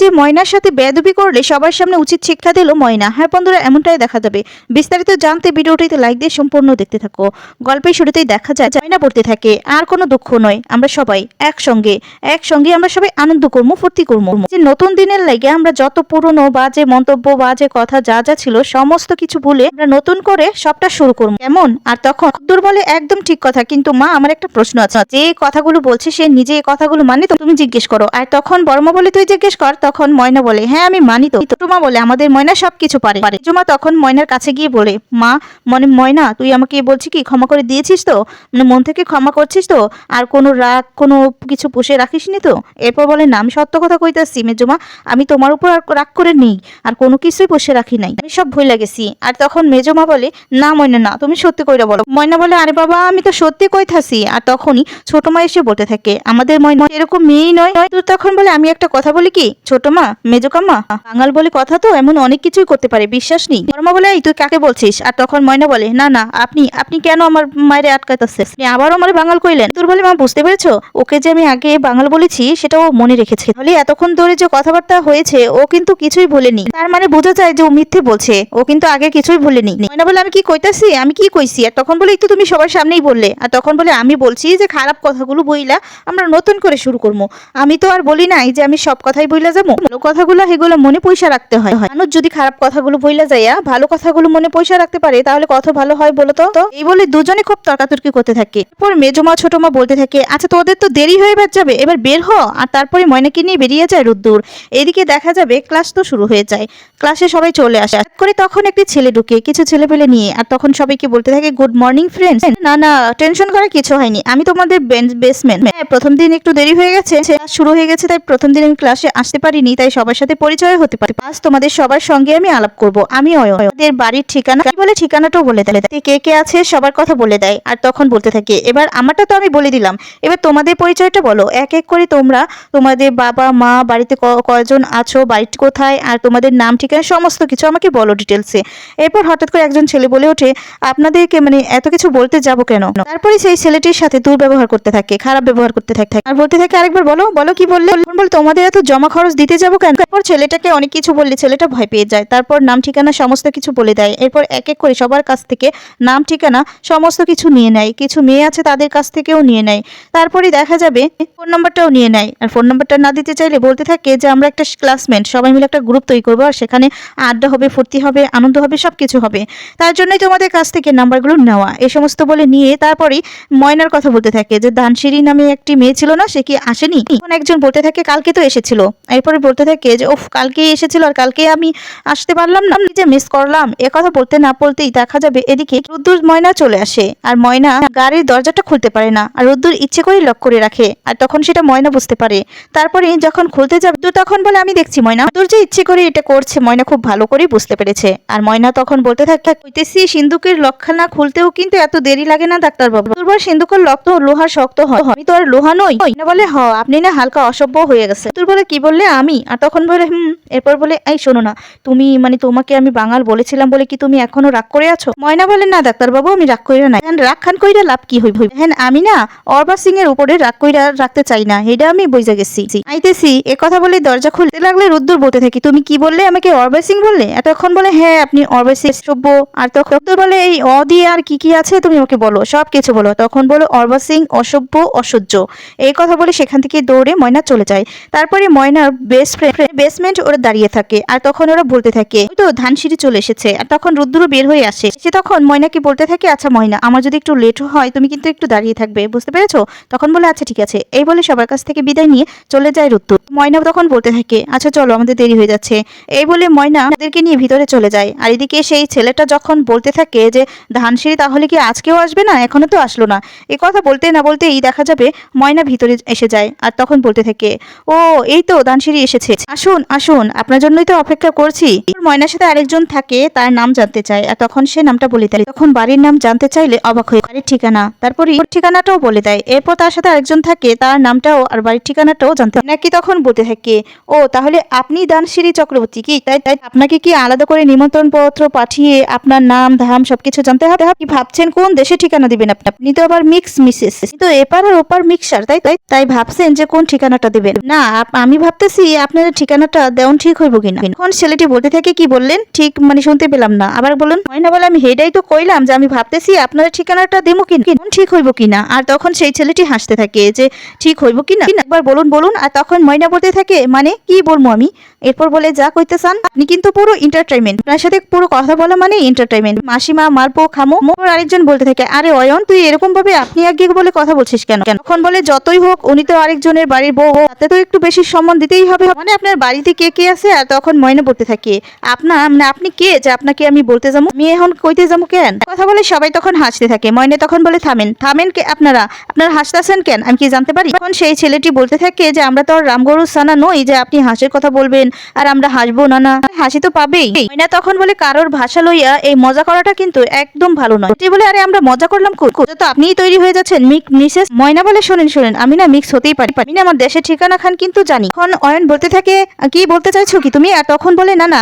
যে ময়নার সাথে বেদবি করলে সবার সামনে উচিত শিক্ষা দিল ময়না। হ্যাঁ বন্ধুরা, এমনটাই দেখা যাবে। বিস্তারিত জানতে ভিডিওটিতে লাইক দিয়ে সম্পূর্ণ দেখতে থাকো। গল্পের শুরুতেই দেখা যায়, ময়না পড়তে থাকে। আর কোনো দুঃখ নয়, আমরা সবাই একসঙ্গে। একসঙ্গে আমরা সবাই আনন্দ করব, ফুর্তি করব। যে নতুন দিনের লাগে আমরা যত পুরনো বা যে মন্তব্য বা যে কথা যা যা ছিল, সমস্ত কিছু ভুলে আমরা নতুন করে সবটা শুরু করব। এমন আর তখন দুর্বলে একদম ঠিক কথা, কিন্তু মা, আমার একটা প্রশ্ন আছে। যে কথাগুলো বলছে, সে নিজে এই কথাগুলো মানে তুমি জিজ্ঞেস করো। আর তখন বর্মা বলে, তুই জিজ্ঞেস কর তখন ময়না বলে হ্যাঁ আমি মানি তো। টুমা বলে, আমাদের ময়না সবকিছু পারে। পারে। জুমা তখন ময়নার কাছে গিয়ে বলে, মা, মনে, ময়না, তুই আমাকে বলছি কি, ক্ষমা করে দিয়েছিস তো? মানে মন থেকে ক্ষমা করছিস তো? আর কোনো রাগ, কোনো কিছু পুষে রাখিসনি তো? এরপর বলে, না, আমি সত্য কথা কইতাছি মেজমা আমি তোমার উপর আর রাগ করে নেই, আর কোনো কিছুই পুষে রাখি নাই। আমি সব ভুলে গেছি। আর তখন মেজমা বলে, না, ময়না, না, তুমি সত্যি কইরা বলো। ময়না বলে, আরে বাবা, আমি তো সত্যি কইতাছি। আর তখনই ছোট মা এসে বলতে থাকে, আমাদের ময়না এরকম মেয়েই নয়। তুই তখন বলে, আমি একটা কথা বলি কি? ছোট মা মেজকাম্মা বাঙাল বলে কথা তো এমন অনেক কিছুই করতে পারে, বিশ্বাস নেই। বর্মা বলে তুই কাকে বলছিস? আর তখন ময়না বলে, না না, আপনি আপনি কেন আমার মায়ের আটকাইতেছে আপনি আবারও আমার বাঙাল কইলেন। তোর বলে, মা, বুঝতে পেরেছ? ওকে যে আমি আগে বাঙাল বলেছি, সেটাও মনে রেখেছে। তাহলে এতক্ষণ ধরে যে কথাবার্তা হয়েছে, ও কিন্তু কিছুই ভুলেনি। তার মানে বোঝা যায় যে ও মিথ্যে বলছে, ও কিন্তু আগে কিছুই ভুলেনি। ময়না বলে, আমি কি কইতাছি? আমি কি কইছি? আর তখন বলে, একটু তুমি সবার সামনেই বললে। আর তখন বলে, আমি বলছি যে খারাপ কথাগুলো বইলা আমরা নতুন করে শুরু করব আমি তো আর বলি নাই যে আমি সব কথাই বইলা ভালো কথাগুলো এগুলো মনে পয়সা রাখতে হয়। মানুষ যদি খারাপ কথাগুলো বইলা যাইয়া ভালো কথাগুলো মনে পয়সা রাখতে পারে, তাহলে ভালো হয় তো? এই বলে দুজনে খুব তর্কাতর্কি করতে থাকে। মেজমা বলতে থাকে আচ্ছা তোদের তো দেরি হয়ে যাবে, এবার বের হ, আর তারপরে ময়নাকে নিয়ে বেরিয়ে যায় রুদ্দুর। এদিকে দেখা যাবে ক্লাস তো শুরু হয়ে যায়। ক্লাসে সবাই চলে আসে। করে তখন একটি ছেলে ঢুকে, কিছু ছেলে পেলে নিয়ে, আর তখন সবাইকে বলতে থাকে গুড মর্নিং ফ্রেন্ডস না না, টেনশন করার কিছু হয়নি, আমি তোমাদের বেসমেন্ট হ্যাঁ প্রথম দিন একটু দেরি হয়ে গেছে শুরু হয়ে গেছে, তাই প্রথম দিন আমি ক্লাসে আসতে পারিনি, তাই সবার সাথে পরিচয় হতে পারে। আজ তোমাদের সবার সঙ্গে আমি আলাপ করব। আমি ওদের বাড়ির ঠিকানা বলে ঠিকানাটাও বলে দেয়। কে কে আছে সবার কথা বলে দেয় আর তখন বলতে থাকে। এবার আমারটা তো আমি বলে দিলাম। এবার তোমাদের পরিচয়টা বলো। এক এক করে তোমরা। তোমাদের বাবা, মা, বাড়িতে কয়জন আছো, বাড়িটি কোথায়, আর তোমাদের নাম, ঠিকানা, সমস্ত কিছু আমাকে বলো ডিটেলসে এরপর হঠাৎ করে একজন ছেলে বলে ওঠে, আপনাদেরকে মানে এত কিছু বলতে যাব কেন? তারপরে সেই ছেলেটির সাথে দুর্ব্যবহার করতে থাকে, খারাপ ব্যবহার করতে থাকে আর বলতে থাকে আরেকবার, বলো বলো কি বললে? বল, তোমাদের এত জমা খরচ দিতে যাব কেন? তারপর ছেলেটাকে অনেক কিছু বললে, ছেলেটা ভয় পেয়ে যায়। তারপর নাম ঠিকানা সমস্ত কিছু বলে দেয়। এরপর এক এক করে সবার কাছ থেকে নাম ঠিকানা সমস্ত কিছু নিয়ে নেয়। কিছু মেয়ে আছে তাদের কাছ থেকেও নিয়ে নেয়। তারপরে দেখা যাবে ফোন নাম্বারটাও নিয়ে নেয়। আর ফোন নাম্বারটা না দিতে চাইলে বলতে থাকে যে, আমরা একটা ক্লাসমেট, সবাই মিলে একটা গ্রুপ তৈরি করব। আর সেখানে আড্ডা হবে, ফুর্তি হবে, আনন্দ হবে সব কিছু হবে। তার জন্যই তোমাদের কাছ থেকে নাম্বারগুলো নেওয়া। এ সমস্ত বলে নিয়ে তারপরেই ময়নার কথা বলতে থাকে যে দানসিরি নামে একটি মেয়ে ছিল না, সে কি আসেনি? একজন বলতে থাকে, কালকে তো এসেছিল। এরপরে বলতে থাকে যে, ওফ, কালকেই এসেছিল আর কালকে আমি আসতে পারলাম না। যে মিস করলাম। কথা বলতে না বলতেই দেখা যাবে এদিকে রুদ্দুর ময়না চলে আসে। আর ময়না গাড়ির দরজাটা খুলতে পারে না। আর রুদ্দুর ইচ্ছে করে লক করে রাখে। আর তখন সেটা ময়না বুঝতে পারে। তারপরে যখন খুলতে যাবে, রুদ্দুর তখন বলে, আমি দেখছি ময়না। রুদ্দুর যে ইচ্ছে করে এটা করছে, ময়না খুব ভালো করেই বুঝতে পেরেছে। আর ময়না তখন বলতে থাকে কইতেছি সিন্ধুকের লক্ষণা খুলতেও কিন্তু এত দেরি লাগে না ডাক্তার বাবু দুর্বল সিন্ধুকের লক তো লোহার শক্ত হয়। আমি তো আর লোহা নই। বলে, হ, আপনি না হালকা অসভ্য হয়ে গেছে তুই বলে, কি বললে আমি। আর তখন বলে, হুম। এরপর বলে, এই শোনো না, তুমি মানে তোমাকে আমি বাঙাল বলেছিলাম বলে কি তুমি এখনও রাগ করে আছো? ময়না বলে, না ডাক্তারবাবু, আমি রাগ কইরা নাই। হ্যাঁ রাগ খান কইরা লাভ কি হইব? হ্যাঁ আমি না অরবা সিং এর উপরে রাগ কইরা রাখতে চাই না এটা আমি বুঝে গেছি। আইতেছি। এ কথা বলে দরজা খুলতে লাগলে রুদ্দুর বলতে থাকি। তুমি কি বললে আমাকে অরবা সিং বললে? এতক্ষণ বলে হ্যাঁ আপনি অরবা সিং সভ্য। আর তখন বলে, এই অ দিয়ে আর কি কি আছে তুমি ওকে বলো, সব কিছু বলো। তখন বলো, অরবা সিং অসভ্য, অসহ্য। এই কথা বলে সেখান থেকে দৌড়ে ময়না চলে যায়। তারপরে ময়নার বেস্ট ফ্রেন্ড বেসমেন্ট ওরা দাঁড়িয়ে থাকে, আর তখন ওরা বলতে থাকে, "ওই তো ধানসিঁড়ি চলে এসেছে। আর তখন রুদ্রও বের হয়ে আসে। সে তখন ময়নাকে বলতে থাকে আচ্ছা ময়না, আমার যদি একটু লেট হয়, তুমি কিন্তু একটু দাঁড়িয়ে থাকবে, বুঝতে পেরেছ? তখন বলে আচ্ছা ঠিক আছে। এই বলে সবার কাছ থেকে বিদায় নিয়ে চলে যায় রুদ্র। ময়না তখন বলতে থাকে আচ্ছা চলো, আমাদের দেরি হয়ে যাচ্ছে। এই বলে ময়না তাদেরকে নিয়ে ভিতরে চলে যায়। আর এদিকে সেই ছেলেটা যখন বলতে থাকে যে, ধানসিঁড়ি তাহলে কি আজকেও আসবে না? এখনও তো আসলো না। এ কথা বলতে না বলতেই দেখা যাবে ময়না ভিতরে এসে যায়। আর তখন বলতে থাকে, ও, এই তো দানসিঁড়ি এসেছে। আসুন আসুন, আপনার জন্যই তো অপেক্ষা করছি। ময়নার সাথে আরেকজন থাকে, তার নাম জানতে চায়, আর তখন সে নামটা বলে দেয়। তখন বাড়ির নাম জানতে চাইলে অবাক হয়ে বাড়ির ঠিকানা, তারপরে ঠিকানাটাও বলে দেয়। এরপর তার সাথে আরেকজন থাকে, তার নামটাও আর বাড়ির ঠিকানাটাও জানতে নাকি তখন বলতে থাকে, ও, তাহলে আপনি দানসিঁড়ি চক্রবর্তী কি? তাই তাই আপনাকে কি আলাদা করে নিমন্ত্রণ পত্র পাঠিয়ে আপনার নাম, ধাম সবকিছু জানতে হবে? কি ভাবছেন? কোন দেশে ঠিকানা দিবেন আপনি? আপনি তো আবার মিক্স মিসেস। তো এপার আর ওপার মিক্সার, তাই তাই তাই ভাবছেন যে কোন ঠিকানাটা দিবেন? না আমি ভাবতেছি ভাবতেছি আপনার ঠিকানাটা দেওয়ান ঠিক হইব কিনা? এখন ছেলেটি বলতে থাকে, কি বললেন? ঠিক মানে শুনতে পেলাম না। আবার বলুন ময়না বলে আমি হেডাই তো কইলাম যে আমি ভাবতেছি আপনার ঠিকানাটা দেবো কিনা? ঠিক হইব কিনা? আর তখন সেই ছেলেটি হাসতে থাকে যে, ঠিক হইব কিনা? একবার বলুন বলুন, আর তখন ময়না বলতে থাকে মানে কি বলব আমি? এরপর বলে, যা কইতে চান আপনি কিন্তু পুরো এন্টারটেনমেন্ট আপনার সাথে পুরো কথা বলা মানে এন্টারটেনমেন্ট মাসিমা, মারপো, খামো, মোর আরেকজন বলতে থাকে, আরে অয়ন, তুই এরকম ভাবে আপনি আগে বলে কথা বলছিস কেন কেন? তখন বলে, যতই হোক, উনি তো আরেকজনের বাড়ির বউ, তাতে তো একটু বেশি সম্মান দিতেই হবে? মানে আপনার বাড়িতে কে কে আছে আর তখন ময়না বলতে থাকে। আপনার মানে আপনি কে যে আপনাকে আমি বলতে যাব? আমি এখন কইতে যাব কেন? কথা বলে সবাই তখন হাসতে থাকে। ময়না তখন বলে, থামেন থামেন কে আপনারা? আপনারা হাসতেছেন কেন? আমি কি জানতে পারি? তখন সেই ছেলেটি বলতে থাকে যে, আমরা তো আর রামগরু সানা নই যে আপনি হাসির কথা বলবেন আর আমরা হাসবো না না। হাসি তো পাবেই। ময়না তখন বলে, কারোর ভাষা লইয়া এই মজা করাটা কিন্তু একদম ভালো নয়। বলে, আরে, আমরা মজা করলাম? তো আপনিই তৈরি হয়ে যাচ্ছেন, মিক, মিসেস। ময়না বলে, শোনেন শোনেন, আমি না মিক্স হতেই পারি। আমি না আমার দেশের ঠিকানা খান কিন্তু জানি। এখন অয়ন বলতে থাকে? কি বলতে চাইছো কি তুমি? আর তখন বলে, না না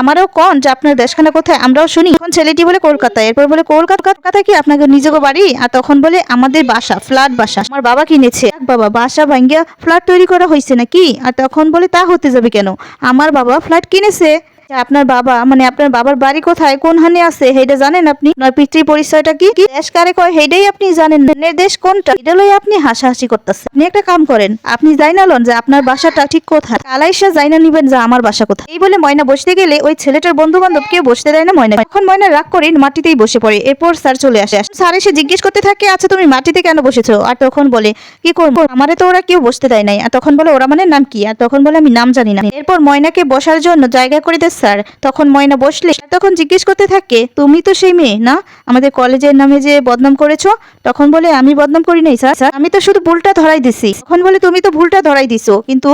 আমারও কন যে আপনার দেশখানা কোথায়? আমরাও শুনি। তখন ছেলেটি বলে, কলকাতায়। এরপর বলে কলকাতা কি? আপনাকে নিজেকে বাড়ি? আর তখন বলে, আমাদের বাসা, ফ্ল্যাট বাসা। আমার বাবা কিনেছে। বাবা, বাসা ভাঙ্গিয়া ফ্ল্যাট তৈরি করা হয়েছে নাকি? আর তখন বলে, তা হতে যাবে কেন? আমার বাবা ফ্ল্যাট কিনেছে। আপনার বাবা মানে আপনার বাবার বাড়ি কোথায়? কোন হানে আছে? সেইটা জানেন আপনি? আপনার পিতৃ পরিচয়টা কি? দেশ কারে কয়, সেইটাই আপনি জানেন। না দেশ কোনটা? এটা লই আপনি হাসাহাসি করতেছেন। আপনি একটা কাম করেন, আপনি যাই লন যে আপনার বাসাটা ঠিক কোথায়। কালাইসা যাই না নিবেন যে আমার বাসা কোথায়। এই বলে ময়না বসতে গেলে ওই ছেলেটার বন্ধু বান্ধব কেউ বসতে দেয় না ময়না। এখন ময়না রাগ করে মাটিতেই বসে পড়ে। এরপর স্যার চলে আসে। স্যার এসে জিজ্ঞেস করতে থাকে আচ্ছা তুমি মাটিতে কেন বসেছো? আর তখন বলে, কি করব? আমারে তো ওরা কেউ বসতে দেয় নাই। আর তখন বলে, ওরা মানে নাম কি? আর তখন বলে, আমি নাম জানি না। এরপর ময়নাকে বসার জন্য জায়গা করে দেয় স্যার, তখন ময়না বসলে তখন জিজ্ঞেস করতে থাকে, তুমি তো সেই মেয়ে, না? আমাদের কলেজের নামে যে বদনাম করেছ? তখন বলে, আমি বদনাম করি নাই স্যার স্যার, আমি তো শুধু ভুলটা ধরাই দিছি। তখন বলে, তুমি তো ভুলটা ধরাই দিছো, কিন্তু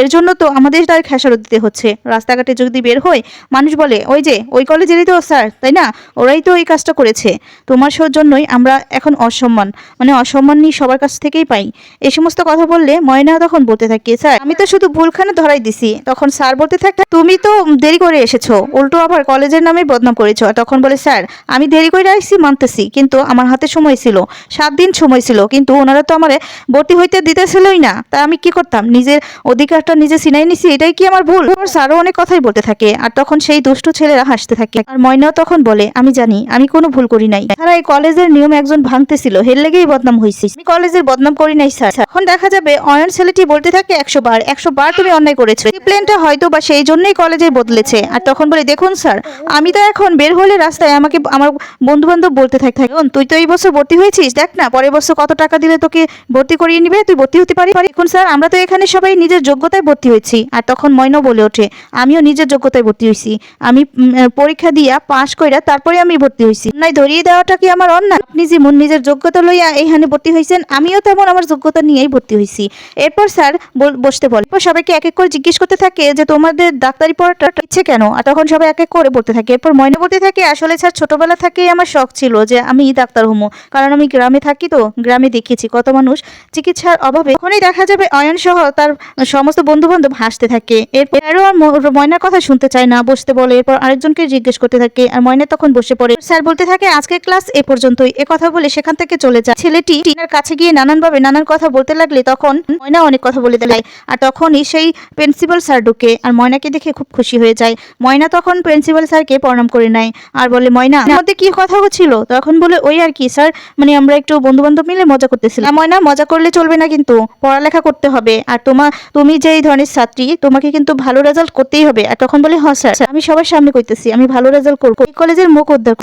এর জন্য তো আমাদের তার খেসারত দিতে হচ্ছে। রাস্তাঘাটে যদি বের হয়, মানুষ বলে, ওই যে, ওই কলেজেরই তো স্যার, তাই না? ওরাই তো এই কাজটা করেছে। তোমার সৌর জন্যই আমরা এখন অসম্মান মানে অসম্মান নিয়ে সবার কাছ থেকেই পাই। এই সমস্ত কথা বললে ময়না তখন বলতে থাকে, স্যার, আমি তো শুধু ভুলখানে ধরাই দিছি। তখন স্যার বলতে থাকে, তুমি তো দেরি করে এসেছ? উল্টো আবার কলেজের নামে বদনাম করেছ। তখন বলে, স্যার, আমি দেরি করে আসছি মানতেছি, কিন্তু আমার হাতে সময় ছিল। সাত দিন সময় ছিল, কিন্তু ওনারা তো আমারে ভর্তি হইতে দিতেছিলই না। তা আমি কি করতাম? নিজের অধিকারটা নিজে সিনাই নিছি, এটাই কি আমার ভুল? স্যারও অনেক কথাই বলতে থাকে, আর তখন সেই দুষ্টু ছেলেরা হাসতে থাকে। আর ময়নাও তখন বলে, আমি জানি, আমি কোনো ভুল করি নাই। তারা এই কলেজের নিয়ম একজন ভাঙতেছিল, হের লেগেই বদনাম হয়েছি আমি কলেজের বদনাম করি নাই, স্যার। এখন দেখা যাবে, অয়ন ছেলেটি বলতে থাকে, একশো বার একশো বার তুমি অন্যায় করেছ। প্লেনটা হয়তো বা সেই জন্যই কলেজে বদলেছে। আর তখন বলে দেখুন স্যার আমি তো এখন বের হলে রাস্তায় আমাকে আমার বন্ধু বান্ধব বলতে থাকে। "অয়ন, তুই তো এই বছর ভর্তি হয়েছিস দেখ না পরের বছর কত টাকা দিলে তোকে ভর্তি করিয়ে নিবে তুই ভর্তি হতে পারি দেখুন স্যার আমরা তো এখানে সবাই নিজের যোগ্যতায় ভর্তি হয়েছি। আর তখন ময়নাও বলে ওঠে আমিও নিজের যোগ্যতায় ভর্তি হয়েছি। আমি পরীক্ষা দিয়া পাশ কইরা তারপরে আমি ভর্তি হয়েছি। নাই ধরিয়ে দেওয়াটা কি আমার অন্যায়? আপনি যে মন নিজের যোগ্যতা লইয়া এইখানে ভর্তি হয়েছেন আমিও তেমন আমার যোগ্যতা নিয়েই ভর্তি হয়েছি এরপর স্যার বসতে বলে। সবাইকে এক এক করে জিজ্ঞেস করতে থাকে যে তোমাদের ডাক্তারি পড়াটা ইচ্ছে কেন? আর তখন সবাই এক এক করে বলতে থাকে। এরপর ময়না বলতে থাকে আসলে স্যার ছোটবেলা থেকেই আমার শখ ছিল যে আমি ডাক্তার হমো কারণ আমি গ্রামে থাকি তো, গ্রামে দেখেছি কত মানুষ চিকিৎসার অভাবে। তখনই দেখা যাবে অয়ন সহ তার সমস্ত বন্ধু বান্ধব হাসতে থাকে। এরপর আরও আর ময়নার কথা শুনতে চায় না, বসতে বলে। এরপর আরেকজনকে জিজ্ঞেস করতে থাকে আর ময়না তখন বসে পড়ে। স্যার বলতে থাকে, আজকের ক্লাস এ পর্যন্তই। এ কথা বলে সেখান থেকে চলে যায়। ছেলেটি টিনার কাছে গিয়ে নানানভাবে নানান কথা বলতে লাগলে তখন ময়না অনেক কথা বলে দেয়। আর তখনই সেই প্রিন্সিপাল স্যার ঢুকে আর ময়নাকে দেখে খুব খুশি হয়ে যায়। ময়না তখন প্রিন্সিপাল স্যারকে প্রণাম করে নেয় আর বলে, ময়না মধ্যে কি কথা হচ্ছিল? তখন বলে, ওই আর কি, স্যার। মানে আমরা একটু বন্ধু বান্ধব মিলে মজা করতেছিলাম। ময়না, মজা করলে চলবে না কিন্তু। পড়ালেখা করতে হবে। আর তোমার তুমি যে এই ধরনের ছাত্রী, তোমাকে কিন্তু ভালো রেজাল্ট করতেই হবে। আর তখন বলে হ্যাঁ স্যার। আমি সবার সামনে কইতেছি, আমি ভালো রেজাল্ট করব। কলেজের মুখ উদ্ধার